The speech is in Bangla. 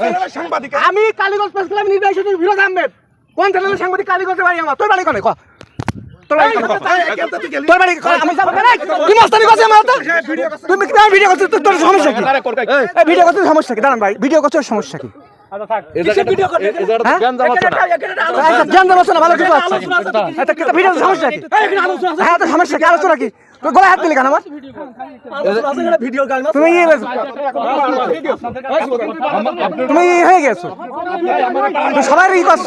আমি আমি কালীগঞ্জ প্রেস ক্লাব নির্বাহী বিরোধ আহমেদ কোন চ্যানেলের সাংবাদিক কালীগঞ্জের বাড়ি আমার তোর বাড়ি কোনে ক তোর বাড়ি কোনে? তোর বাড়ি ক? আমি যাব কেন? তুই মস্তানি করছিস আমার তো? তুমি কি ভিডিও করছিস তোর- তোর সমস্যা কি দাঁড়ান ভাই ভিডিও করছিস সমস্যা কি হ্যাঁ? আচ্ছা। আচ্ছা? হ্যাঁ? আলোচনা কি? গলায় হাত দিলি কেন আমার? তুমি ইয়ে। তুমি ইয়ে হয়ে গেছো তুমি সবাই ই করছ